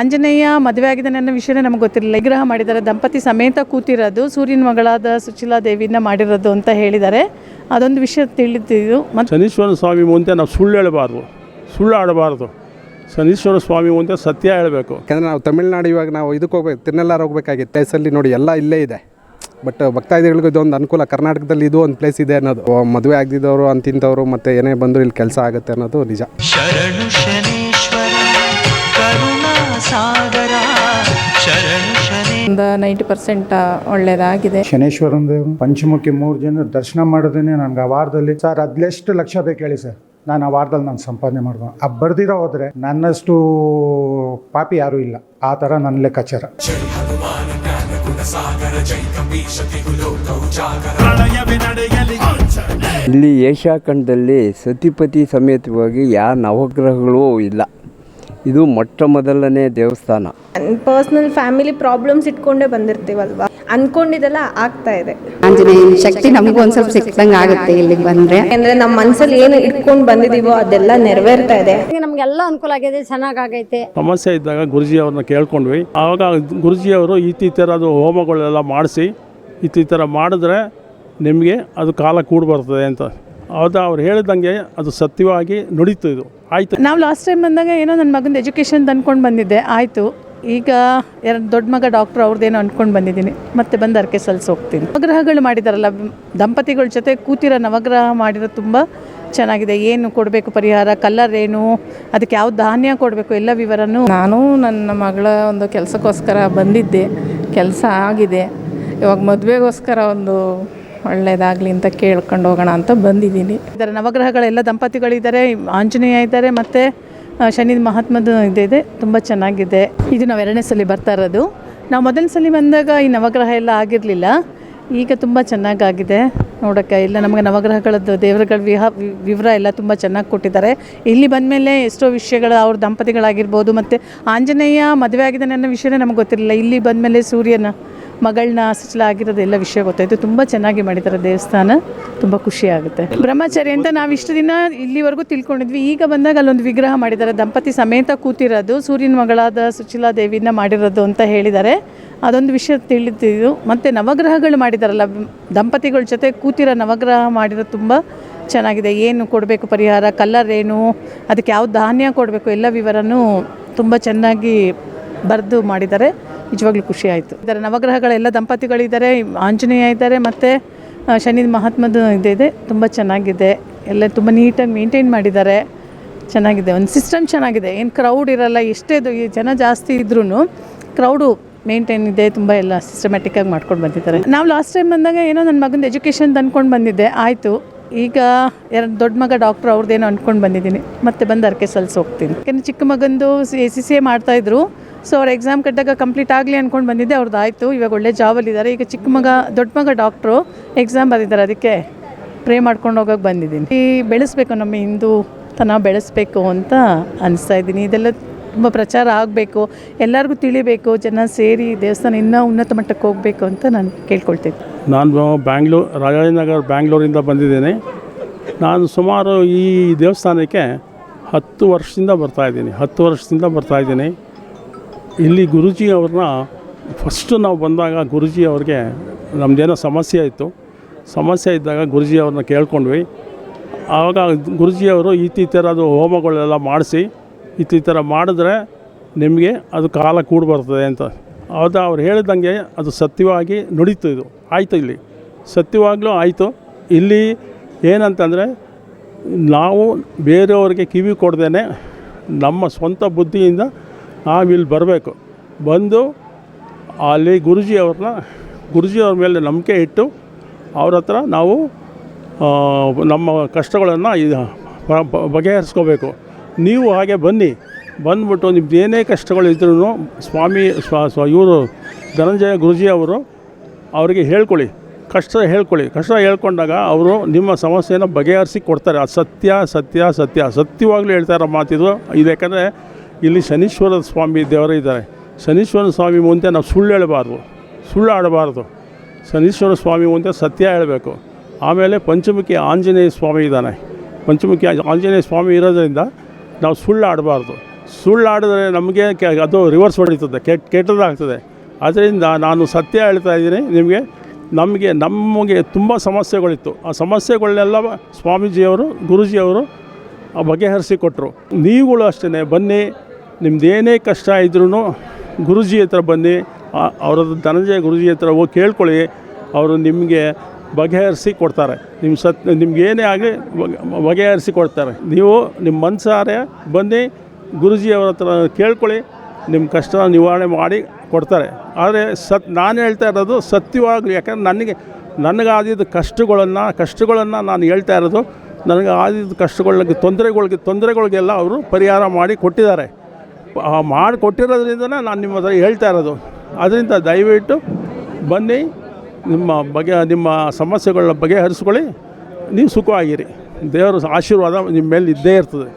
ಆಂಜನೇಯ ಮದುವೆ ಆಗಿದ್ದಾನೆ ಅನ್ನೋ ವಿಷಯನೇ ನಮ್ಗೆ ಗೊತ್ತಿರಲಿಲ್ಲ. ವಿಗ್ರಹ ಮಾಡಿದ್ದಾರೆ. ದಂಪತಿ ಸಮೇತ ಕೂತಿರೋದು ಸೂರ್ಯನ ಮಗಳಾದ ಸುಶೀಲಾ ದೇವಿನ ಮಾಡಿರೋದು ಅಂತ ಹೇಳಿದ್ದಾರೆ. ಅದೊಂದು ವಿಷಯ ತಿಳಿದಿದ್ದು ಮತ್ತು ಶನೀಶ್ವರ ಸ್ವಾಮಿ ಮುಂದೆ ನಾವು ಸುಳ್ಳು ಹೇಳಬಾರ್ದು. ಸುಳ್ಳು ಆಡಬಾರ್ದು. ಶನೀಶ್ವರ ಸ್ವಾಮಿ ಮುಂದೆ ಸತ್ಯ ಹೇಳಬೇಕು. ಯಾಕಂದರೆ ನಾವು ತಮಿಳ್ನಾಡು ಇವಾಗ ನಾವು ಇದಕ್ಕೆ ಹೋಗ್ಬೇಕು ತಿರುನೆಲ್ಲಾರು ಹೋಗ್ಬೇಕಾಗಿತ್ತು ಪ್ಲೇಸಲ್ಲಿ ನೋಡಿ ಎಲ್ಲ ಇಲ್ಲೇ ಇದೆ. ಬಟ್ ಭಕ್ತಾದಿಗಳಿಗೂ ಇದೊಂದು ಅನುಕೂಲ. ಕರ್ನಾಟಕದಲ್ಲಿ ಇದು ಒಂದು ಪ್ಲೇಸ್ ಇದೆ ಅನ್ನೋದು. ಮದುವೆ ಆಗದಿದ್ದವರು ಅಂತಿಂಥವ್ರು ಮತ್ತು ಏನೇ ಬಂದರೂ ಇಲ್ಲಿ ಕೆಲಸ ಆಗುತ್ತೆ ಅನ್ನೋದು ನಿಜ. ಶರಣು ಕರುಣಾ ಸಾಗರ ಶರಣು ಒಂದು ನೈಂಟಿ ಪರ್ಸೆಂಟ್ ಒಳ್ಳೆಯದಾಗಿದೆ ಶನೇಶ್ವರನ ದೇವರು ಪಂಚಮುಖಿ ಮೂರು ಜನ ದರ್ಶನ ಮಾಡೋದೇನೆ ನನ್ಗೆ ಆ ವಾರದಲ್ಲಿ. ಸರ್ ಅದ್ಲೆಷ್ಟು ಲಕ್ಷ ಬೇಕು ಹೇಳಿ ಸರ್. ನಾನು ಆ ವಾರದಲ್ಲಿ ನಾನು ಸಂಪಾದನೆ ಮಾಡ್ಬೋದು ಆ ಬರ್ದಿರೋ ಹೋದ್ರೆ ನನ್ನಷ್ಟು ಪಾಪಿ ಯಾರೂ ಇಲ್ಲ. ಆ ಥರ ನನ್ನ ಲೆಕ್ಕಾಚಾರ. ಇಲ್ಲಿ ಏಷ್ಯಾ ಖಂಡದಲ್ಲಿ ಸತಿಪತಿ ಸಮೇತವಾಗಿ ಯಾವ ನವಗ್ರಹಗಳು ಇಲ್ಲ. ಇದು ಮೊಟ್ಟ ಮೊದಲನೇ ದೇವಸ್ಥಾನ. ಪರ್ಸನಲ್ ಫ್ಯಾಮಿಲಿ ಪ್ರಾಬ್ಲಮ್ಸ್ ಇಟ್ಕೊಂಡೇ ಬಂದಿರ್ತೀವಲ್ವಾ? ಅನ್ಕೊಂಡಿದೆಲ್ಲ ಆಗ್ತಾ ಇದೆ. ಆಂಜನೇಯನ ಶಕ್ತಿ ನಮಗೂ ಒಂದ್ ಸ್ವಲ್ಪ ಸಿಕ್ಕಂಗ ಆಗುತ್ತೆ ಇಲ್ಲಿಗೆ ಬಂದ್ರೆ. ಅಂದ್ರೆ ನಮ್ಮ ಮನ್ಸಲ್ಲಿ ಏನು ಇಟ್ಕೊಂಡು ಬಂದಿದೀವೋ ಅದೆಲ್ಲ ನೆರವೇರ್ತಾ ಇದೆ. ನಮ್ಗೆಲ್ಲ ಅನುಕೂಲ ಆಗಿದೆ ಚೆನ್ನಾಗೈತೆ ಸಮಸ್ಯೆ ಇದ್ದಾಗ ಗುರುಜಿ ಅವ್ರನ್ನ ಕೇಳ್ಕೊಂಡ್ವಿ. ಆವಾಗ ಗುರುಜಿ ಅವರು ಥರದ್ದು ಹೋಮಗಳೆಲ್ಲ ಮಾಡಿಸಿ ಇತ್ತೀತರ ಮಾಡಿದ್ರೆ ನಿಮಗೆ ಅದು ಕಾಲ ಕೂಡಿ ಬರ್ತದೆ ಅಂತ. ಹೌದಾ ಅವ್ರು ಹೇಳಿದಂಗೆ ಅದು ಸತ್ಯವಾಗಿ ನುಡಿತು ಇದು. ಆಯಿತು. ನಾವು ಲಾಸ್ಟ್ ಟೈಮ್ ಬಂದಾಗ ಏನೋ ನನ್ನ ಮಗನ ಎಜುಕೇಷನ್ ಅಂದ್ಕೊಂಡು ಬಂದಿದ್ದೆ. ಆಯಿತು. ಈಗ ಎರಡು ದೊಡ್ಡ ಮಗ ಡಾಕ್ಟರ್ ಅವ್ರದ್ದೇನೋ ಅಂದ್ಕೊಂಡು ಬಂದಿದ್ದೀನಿ. ಮತ್ತೆ ಬಂದು ಅರ್ಕೆ ಸಲ್ಸಿ ಹೋಗ್ತೀನಿ. ನವಗ್ರಹಗಳು ಮಾಡಿದಾರಲ್ಲ ದಂಪತಿಗಳ ಜೊತೆ ಕೂತಿರೋ ನವಗ್ರಹ ಮಾಡಿರೋ ತುಂಬ ಚೆನ್ನಾಗಿದೆ. ಏನು ಕೊಡಬೇಕು ಪರಿಹಾರ ಕಲರ್ ಏನು ಅದಕ್ಕೆ ಯಾವ ಧಾನ್ಯ ಕೊಡಬೇಕು ಎಲ್ಲ ವಿವರನೂ ನಾನು ನನ್ನ ಮಗಳ ಒಂದು ಕೆಲಸಕ್ಕೋಸ್ಕರ ಬಂದಿದ್ದೆ. ಕೆಲಸ ಆಗಿದೆ. ಇವಾಗ ಮದುವೆಗೋಸ್ಕರ ಒಂದು ಒಳ್ಳೆಯದಾಗಲಿ ಅಂತ ಕೇಳ್ಕೊಂಡು ಹೋಗೋಣ ಅಂತ ಬಂದಿದ್ದೀನಿ. ಇದರ ನವಗ್ರಹಗಳೆಲ್ಲ ದಂಪತಿಗಳಿದ್ದಾರೆ ಆಂಜನೇಯ ಇದ್ದಾರೆ ಮತ್ತು ಶನಿ ಮಹಾತ್ಮದ ಇದಿದೆ ತುಂಬ ಚೆನ್ನಾಗಿದೆ. ಇದು ನಾವು ಎರಡನೇ ಸಲ ಬರ್ತಾ ಇರೋದು. ನಾವು ಮೊದಲ ಸಲ ಬಂದಾಗ ಈ ನವಗ್ರಹ ಎಲ್ಲ ಆಗಿರಲಿಲ್ಲ. ಈಗ ತುಂಬ ಚೆನ್ನಾಗಾಗಿದೆ. ನೋಡೋಕ್ಕೆ ಇಲ್ಲ ನಮಗೆ ನವಗ್ರಹಗಳದ್ದು ದೇವರುಗಳ ವಿಹ ವಿ- ವಿವರ ಎಲ್ಲ ತುಂಬ ಚೆನ್ನಾಗಿ ಕೊಟ್ಟಿದ್ದಾರೆ. ಇಲ್ಲಿ ಬಂದಮೇಲೆ ಎಷ್ಟೋ ವಿಷಯಗಳು ಅವ್ರ ದಂಪತಿಗಳಾಗಿರ್ಬೋದು ಮತ್ತು ಆಂಜನೇಯ ಮದುವೆ ಆಗಿದ್ದಾನೆ ಅನ್ನೋ ವಿಷಯನೇ ನಮಗೆ ಗೊತ್ತಿರಲಿಲ್ಲ. ಇಲ್ಲಿ ಬಂದಮೇಲೆ ಸೂರ್ಯನ ಮಗಳನ್ನ ಸುಚಲ ಆಗಿರೋದು ಎಲ್ಲ ವಿಷಯ ಗೊತ್ತಾಯಿತು. ತುಂಬ ಚೆನ್ನಾಗಿ ಮಾಡಿದ್ದಾರೆ ದೇವಸ್ಥಾನ. ತುಂಬ ಖುಷಿ ಆಗುತ್ತೆ. ಬ್ರಹ್ಮಚಾರಿ ಅಂತ ನಾವು ಇಷ್ಟು ದಿನ ಇಲ್ಲಿವರೆಗೂ ತಿಳ್ಕೊಂಡಿದ್ವಿ. ಈಗ ಬಂದಾಗ ಅಲ್ಲೊಂದು ವಿಗ್ರಹ ಮಾಡಿದ್ದಾರೆ. ದಂಪತಿ ಸಮೇತ ಕೂತಿರೋದು, ಸೂರ್ಯನ ಮಗಳಾದ ಸುಚಿಲಾ ದೇವಿನ ಮಾಡಿರೋದು ಅಂತ ಹೇಳಿದ್ದಾರೆ. ಅದೊಂದು ವಿಷಯ ತಿಳಿದಿದ್ದು. ಮತ್ತು ನವಗ್ರಹಗಳು ಮಾಡಿದಾರಲ್ಲ, ದಂಪತಿಗಳ ಜೊತೆ ಕೂತಿರೋ ನವಗ್ರಹ ಮಾಡಿರೋದು ತುಂಬ ಚೆನ್ನಾಗಿದೆ. ಏನು ಕೊಡಬೇಕು ಪರಿಹಾರ ಕಲರ್ ಏನು, ಅದಕ್ಕೆ ಯಾವ ಧಾನ್ಯ ಕೊಡಬೇಕು, ಎಲ್ಲ ವಿವರನೂ ತುಂಬ ಚೆನ್ನಾಗಿ ಬರೆದು ಮಾಡಿದ್ದಾರೆ. ನಿಜವಾಗ್ಲೂ ಖುಷಿ ಆಯಿತು. ಇದರ ನವಗ್ರಹಗಳೆಲ್ಲ ದಂಪತಿಗಳಿದ್ದಾರೆ, ಆಂಜನೇಯ ಇದ್ದಾರೆ, ಮತ್ತು ಶನಿ ಮಹಾತ್ಮದ ಇದೆ ತುಂಬ ಚೆನ್ನಾಗಿದೆ. ಎಲ್ಲ ತುಂಬ ನೀಟಾಗಿ ಮೇಂಟೈನ್ ಮಾಡಿದ್ದಾರೆ. ಚೆನ್ನಾಗಿದೆ. ಒಂದು ಸಿಸ್ಟಮ್ ಚೆನ್ನಾಗಿದೆ. ಏನು ಕ್ರೌಡ್ ಇರಲ್ಲ, ಎಷ್ಟೇ ಜನ ಜಾಸ್ತಿ ಇದ್ರೂ ಕ್ರೌಡು ಮೇಂಟೈನ್ ಇದೆ, ತುಂಬ ಎಲ್ಲ ಸಿಸ್ಟಮ್ಯಾಟಿಕ್ಕಾಗಿ ಮಾಡ್ಕೊಂಡು ಬಂದಿದ್ದಾರೆ. ನಾವು ಲಾಸ್ಟ್ ಟೈಮ್ ಬಂದಾಗ ಏನೋ ನನ್ನ ಮಗನ ಎಜುಕೇಷನ್ ತಂದ್ಕೊಂಡು ಬಂದಿದ್ದೆ. ಆಯಿತು. ಈಗ ಎರಡು ದೊಡ್ಡ ಮಗ ಡಾಕ್ಟ್ರು ಅವ್ರದ್ದೇನೋ ಅಂದ್ಕೊಂಡು ಬಂದಿದ್ದೀನಿ. ಮತ್ತೆ ಬಂದು ಅರ್ಕೆ ಸಲ್ಸಿ ಹೋಗ್ತೀನಿ ಯಾಕೆಂದರೆ ಚಿಕ್ಕ ಮಗಂದು ಎ ಸಿ ಸಿ ಎ ಮಾಡ್ತಾಯಿದ್ರು ಸೊ ಅವ್ರ ಎಕ್ಸಾಮ್ ಕಟ್ಟಾಗ ಕಂಪ್ಲೀಟ್ ಆಗಲಿ ಅಂದ್ಕೊಂಡು ಬಂದಿದ್ದೆ ಅವ್ರದ್ದು ಆಯಿತು. ಇವಾಗ ಒಳ್ಳೆ ಜಾಬಲ್ಲಿದ್ದಾರೆ ಈಗ ಚಿಕ್ಕ ಮಗ, ದೊಡ್ಡ ಮಗ ಡಾಕ್ಟ್ರು ಎಕ್ಸಾಮ್ ಬರೆದಿದ್ದಾರೆ ಅದಕ್ಕೆ ಪ್ರೇ ಮಾಡ್ಕೊಂಡು ಹೋಗೋಕೆ ಬಂದಿದ್ದೀನಿ. ಈ ಬೆಳೆಸ್ಬೇಕು ನಮ್ಮ ಹಿಂದೂ ತನ ಬೆಳೆಸ್ಬೇಕು ಅಂತ ಅನಿಸ್ತಾ ಇದ್ದೀನಿ. ಇದೆಲ್ಲ ತುಂಬ ಪ್ರಚಾರ ಆಗಬೇಕು. ಎಲ್ಲರಿಗೂ ತಿಳಿಬೇಕು. ಜನ ಸೇರಿ ದೇವಸ್ಥಾನ ಇನ್ನೂ ಉನ್ನತ ಮಟ್ಟಕ್ಕೆ ಹೋಗಬೇಕು ಅಂತ ನಾನು ಕೇಳ್ಕೊಳ್ತೀನಿ ನಾನು ಬ್ಯಾಂಗ್ಳೂರು ರಾಜಾಜಿನಗರ್ ಬ್ಯಾಂಗ್ಳೂರಿಂದ ಬಂದಿದ್ದೇನೆ. ನಾನು ಸುಮಾರು ಈ ದೇವಸ್ಥಾನಕ್ಕೆ ಹತ್ತು ವರ್ಷದಿಂದ ಬರ್ತಾಯಿದ್ದೀನಿ ಹತ್ತು ವರ್ಷದಿಂದ ಬರ್ತಾಯಿದ್ದೀನಿ ಇಲ್ಲಿ ಗುರುಜಿ ಅವ್ರನ್ನ ಫಸ್ಟು ನಾವು ಬಂದಾಗ ಗುರುಜಿ ಅವ್ರಿಗೆ ನಮ್ಮದೇನೋ ಸಮಸ್ಯೆ ಇತ್ತು. ಸಮಸ್ಯೆ ಇದ್ದಾಗ ಗುರುಜಿ ಅವ್ರನ್ನ ಕೇಳ್ಕೊಂಡ್ವಿ. ಆವಾಗ ಗುರುಜಿಯವರು ಥರದ್ದು ಹೋಮಗಳೆಲ್ಲ ಮಾಡಿಸಿ ಈ ಈ ಥರ ಮಾಡಿದ್ರೆ ನಿಮಗೆ ಅದು ಕಾಲ ಕೂಡಿ ಬರ್ತದೆ ಅಂತ. ಹೌದಾ, ಅವ್ರು ಹೇಳಿದಂಗೆ ಅದು ಸತ್ಯವಾಗಿ ನುಡೀತು ಇದು. ಆಯಿತು ಇಲ್ಲಿ. ಸತ್ಯವಾಗಲೂ ಆಯಿತು. ಇಲ್ಲಿ ಏನಂತಂದರೆ, ನಾವು ಬೇರೆಯವ್ರಿಗೆ ಕಿವಿ ಕೊಡ್ದೇ ನಮ್ಮ ಸ್ವಂತ ಬುದ್ಧಿಯಿಂದ ನಾವಿಲ್ಲಿ ಬರಬೇಕು. ಬಂದು ಅಲ್ಲಿ ಗುರುಜಿಯವ್ರನ್ನ ಗುರುಜಿಯವ್ರ ಮೇಲೆ ನಂಬಿಕೆ ಇಟ್ಟು ಅವ್ರ ಹತ್ರ ನಾವು ನಮ್ಮ ಕಷ್ಟಗಳನ್ನು ಬಗೆಹರಿಸ್ಕೋಬೇಕು. ನೀವು ಹಾಗೆ ಬನ್ನಿ. ಬಂದ್ಬಿಟ್ಟು ನಿಮ್ದು ಏನೇ ಕಷ್ಟಗಳು ಇದ್ರೂ ಸ್ವಾಮಿ, ಸ್ವ ಸ್ವ, ಇವರು ಧನಂಜಯ ಗುರುಜಿ ಅವರು ಅವರಿಗೆ ಹೇಳ್ಕೊಳ್ಳಿ. ಕಷ್ಟ ಹೇಳ್ಕೊಳ್ಳಿ. ಕಷ್ಟ ಹೇಳ್ಕೊಂಡಾಗ ಅವರು ನಿಮ್ಮ ಸಮಸ್ಯೆಯನ್ನು ಬಗೆಹರಿಸಿ ಕೊಡ್ತಾರೆ. ಅದು ಸತ್ಯ ಸತ್ಯ ಸತ್ಯ. ಸತ್ಯವಾಗ್ಲೂ ಹೇಳ್ತಾರೆ ಮಾತಿದು ಇದು. ಯಾಕಂದರೆ ಇಲ್ಲಿ ಶನೀಶ್ವರ ಸ್ವಾಮಿ ದೇವರು ಇದ್ದಾರೆ. ಶನೀಶ್ವರ ಸ್ವಾಮಿ ಮುಂದೆ ನಾವು ಸುಳ್ಳು ಹೇಳಬಾರ್ದು. ಸುಳ್ಳು ಆಡಬಾರ್ದು. ಶನೀಶ್ವರ ಸ್ವಾಮಿ ಮುಂದೆ ಸತ್ಯ ಹೇಳಬೇಕು. ಆಮೇಲೆ ಪಂಚಮುಖಿ ಆಂಜನೇಯ ಸ್ವಾಮಿ ಇದ್ದಾನೆ. ಪಂಚಮುಖಿ ಆಂಜನೇಯ ಸ್ವಾಮಿ ಇರೋದರಿಂದ ನಾವು ಸುಳ್ಳು ಆಡಬಾರ್ದು. ಸುಳ್ಳಾಡಿದ್ರೆ ನಮಗೆ ಅದು ರಿವರ್ಸ್ ಹೊಡೀತದೆ ಕೆಟ್ಟ ಕೆಟ್ಟದಾಗ್ತದೆ. ಅದರಿಂದ ನಾನು ಸತ್ಯ ಹೇಳ್ತಾ ಇದ್ದೀನಿ, ನಿಮಗೆ ನಮಗೆ ನಮಗೆ ತುಂಬ ಸಮಸ್ಯೆಗಳಿತ್ತು. ಆ ಸಮಸ್ಯೆಗಳನ್ನೆಲ್ಲ ಸ್ವಾಮೀಜಿಯವರು, ಗುರೂಜಿಯವರು ಆ ಬಗೆಹರಿಸಿಕೊಟ್ರು. ನೀವುಗಳು ಅಷ್ಟೇ ಬನ್ನಿ, ನಿಮ್ದೇನೇ ಕಷ್ಟ ಇದ್ರೂ ಗುರುಜಿ ಹತ್ರ ಬನ್ನಿ ಅವರದ್ದು ಧನಂಜಯ ಗುರುಜಿ ಹತ್ರ ಹೋಗಿ ಕೇಳ್ಕೊಳ್ಳಿ, ಅವರು ನಿಮಗೆ ಬಗೆಹರಿಸಿ ಕೊಡ್ತಾರೆ. ನಿಮ್ಮ ಸತ್ ಏನೇ ಆಗಲಿ ಬಗೆಹರಿಸಿ ಕೊಡ್ತಾರೆ. ನೀವು ನಿಮ್ಮ ಮನಸಾರೆ ಬನ್ನಿ ಗುರೂಜಿಯವ್ರ ಹತ್ರ ಕೇಳ್ಕೊಳ್ಳಿ ನಿಮ್ಮ ಕಷ್ಟ ನಿವಾರಣೆ ಮಾಡಿ ಕೊಡ್ತಾರೆ. ಆದರೆ ಸತ್, ನಾನು ಹೇಳ್ತಾ ಇರೋದು ಸತ್ಯವಾಗಲಿ, ಯಾಕಂದರೆ ನನಗೆ ನನಗಾದಿದ್ದ ಕಷ್ಟಗಳನ್ನು ಕಷ್ಟಗಳನ್ನು ನಾನು ಹೇಳ್ತಾ ಇರೋದು ನನಗೆ ಆದಿದ್ದ ಕಷ್ಟಗಳಿಗೆ ತೊಂದರೆಗಳಿಗೆ, ತೊಂದರೆಗಳಿಗೆಲ್ಲ ಅವರು ಪರಿಹಾರ ಮಾಡಿ ಕೊಟ್ಟಿದ್ದಾರೆ. ಮಾಡಿ ಕೊಟ್ಟಿರೋದ್ರಿಂದನೇ ನಾನು ನಿಮ್ಮ ಹತ್ರ ಹೇಳ್ತಾ ಇರೋದು. ಅದರಿಂದ ದಯವಿಟ್ಟು ಬನ್ನಿ, ನಿಮ್ಮ ಬಗೆ, ನಿಮ್ಮ ಸಮಸ್ಯೆಗಳನ್ನ ಬಗೆಹರಿಸ್ಕೊಳ್ಳಿ, ನೀವು ಸುಖವಾಗಿರಿ. ದೇವರ ಆಶೀರ್ವಾದ ನಿಮ್ಮ ಮೇಲೆ ಇದ್ದೇ ಇರ್ತದೆ.